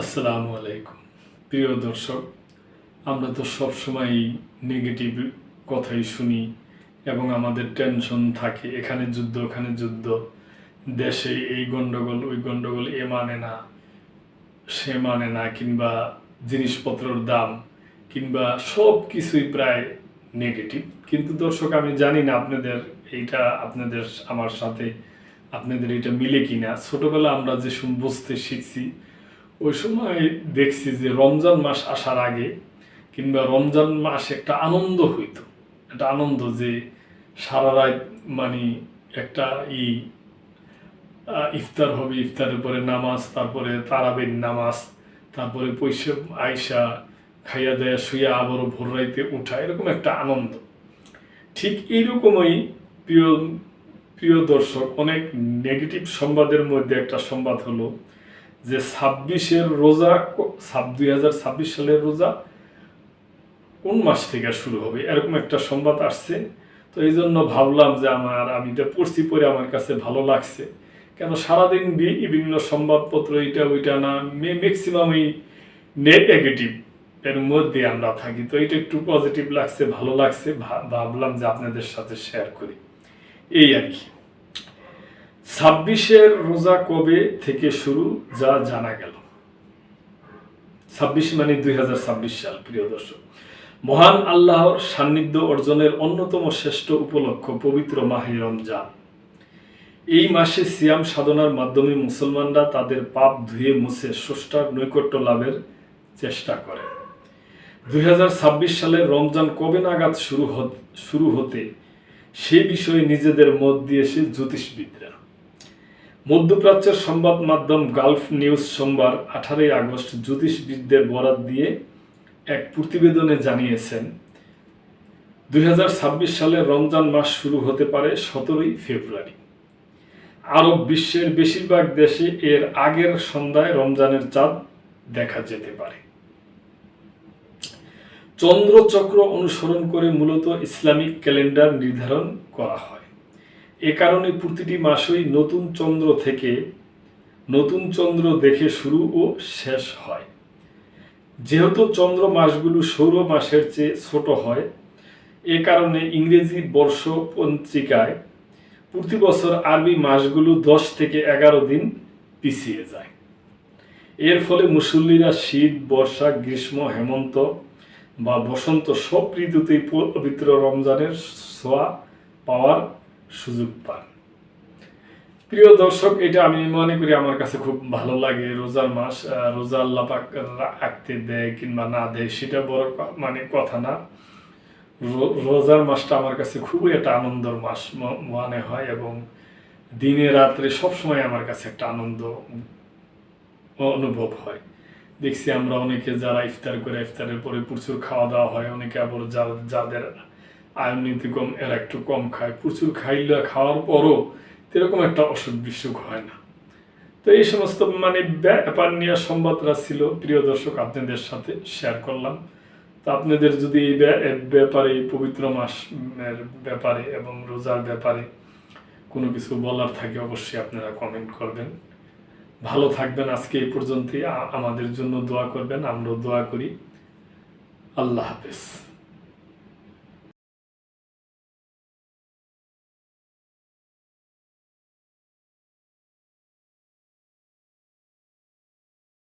আসসালামু আলাইকুম। প্রিয় দর্শক, আমরা তো সবসময় নেগেটিভ কথাই শুনি এবং আমাদের টেনশন থাকে, এখানে যুদ্ধ, ওখানে যুদ্ধ। দেশে এই গন্ডগোল, ওই গন্ডগোল এ মানে না, সে মানে না, কিংবা জিনিসপত্রর দাম, কিংবা সব কিছুই প্রায় নেগেটিভ। কিন্তু দর্শক, আমি জানি না আপনাদের এইটা, আপনাদের, আমার সাথে আপনাদের এটা মিলে কিনা। ছোটবেলা আমরা যে বুঝতে শিখছি ওই সময় দেখছি যে রমজান মাস আসার আগে কিংবা রমজান মাস একটা আনন্দ হইতো। একটা আনন্দ যে সারা রাত মানে একটা ই ইফতার হবে, ইফতারের পরে নামাজ, তারপরে তারাবির নামাজ, তারপরে পয়সা আয়সা খাইয়া দেয়া শুয়া আবারও ভোর রাইতে উঠা, এরকম একটা আনন্দ। ঠিক এইরকমই প্রিয় প্রিয় দর্শক, অনেক নেগেটিভ সংবাদের মধ্যে একটা সংবাদ হলো যে ছাব্বিশের রোজা দুই হাজার ছাব্বিশ সালের রোজা কোন মাস থেকে শুরু হবে? এরকম একটা সংবাদ আসছে। তো এই জন্য ভাবলাম যে আমার, আমি এটা পড়ছি পরে আমার কাছে ভালো লাগছে। কেন সারাদিন বিভিন্ন সংবাদপত্র এটা ওইটা না ম্যাক্সিমাম এই নেগেটিভ এর মধ্যে আমরা থাকি। তো এটা একটু পজিটিভ লাগছে, ভালো লাগছে। ভাবলাম যে আপনাদের সাথে শেয়ার করি। এই আর কি। ছাব্বিশের রোজা কবে থেকে শুরু, যা জানা গেল? ছাব্বিশ মানে দুই হাজার ছাব্বিশ সাল, প্রিয় দর্শক। মহান আল্লাহর সান্নিধ্য অর্জনের অন্যতম শ্রেষ্ঠ উপলক্ষ পবিত্র মাহে রমজান। এই মাসে সিয়াম সাধনার মাধ্যমে মুসলমানরা তাদের পাপ ধুয়ে মুছে স্রষ্টার নৈকট্য লাভের চেষ্টা করে। দুই হাজার ছাব্বিশ সালে রমজান কবে নাগাদ শুরু শুরু হতে, সে বিষয়ে নিজেদের মত দিয়েছে জ্যোতিষবিদরা। মধ্যপ্রাচ্যের সংবাদ মাধ্যম গালফ নিউজ সোমবার আঠারোই আগস্ট জ্যোতিষবিদদের বরাত দিয়ে এক প্রতিবেদনে জানিয়েছেন, দুই হাজার ছাব্বিশ সালে রমজান মাস শুরু হতে পারে সতেরোই ফেব্রুয়ারি। আরব বিশ্বের বেশিরভাগ দেশে এর আগের সন্ধ্যায় রমজানের চাঁদ দেখা যেতে পারে। চন্দ্রচক্র অনুসরণ করে মূলত ইসলামিক ক্যালেন্ডার নির্ধারণ করা হয়। এ কারণে প্রতিটি মাসই নতুন চন্দ্র থেকে নতুন চন্দ্র দেখে শুরু ও শেষ হয়। যেহেতু চন্দ্র মাসগুলো সৌর মাসের চেয়ে ছোট হয়, এ কারণে ইংরেজি বর্ষ পঞ্জিকায় প্রতি বছর আরবি মাসগুলো দশ থেকে এগারো দিন পিছিয়ে যায়। এর ফলে মুসল্লিরা শীত, বর্ষা, গ্রীষ্ম, হেমন্ত বা বসন্ত সব ঋতুতেই পবিত্র রমজানের ছোঁয়া পাওয়ার সুযোগ পান প্রিয় দর্শক, এটা আমি মনে করি আমার কাছে খুব ভালো লাগে। রোজার মাস রোজা আল্লাহ পাক রাখতে দেয় কিংবা না দেয়, সেটা বড় মানে কথা না। রোজার মাসটা আমার কাছে খুবই একটা আনন্দের মাস মনে হয় এবং দিনে রাত্রে সবসময় আমার কাছে একটা আনন্দ অনুভব হয়। দেখছি আমরা অনেকে যারা ইফতার করে, ইফতারের পরে প্রচুর খাওয়া দাওয়া হয়, অনেকে আবার যাদের আয়ন নীতি কম, এরা একটু কম খায়। প্রচুর খাইলে খাওয়ার পরও এরকম একটা অসুখ বিসুখ হয় না। তো এই সমস্ত মানে ব্যাপার নিয়ে সংবাদরা ছিল। প্রিয় দর্শক, আপনাদের সাথে শেয়ার করলাম। তো আপনাদের যদি এই ব্যাপারে পবিত্র মাসের ব্যাপারে এবং রোজার ব্যাপারে কোনো কিছু বলার থাকে, অবশ্যই আপনারা কমেন্ট করবেন। ভালো থাকবেন আজকে এই পর্যন্তই। আমাদের জন্য দোয়া করবেন। আমরাও দোয়া করি। আল্লাহ হাফেজ।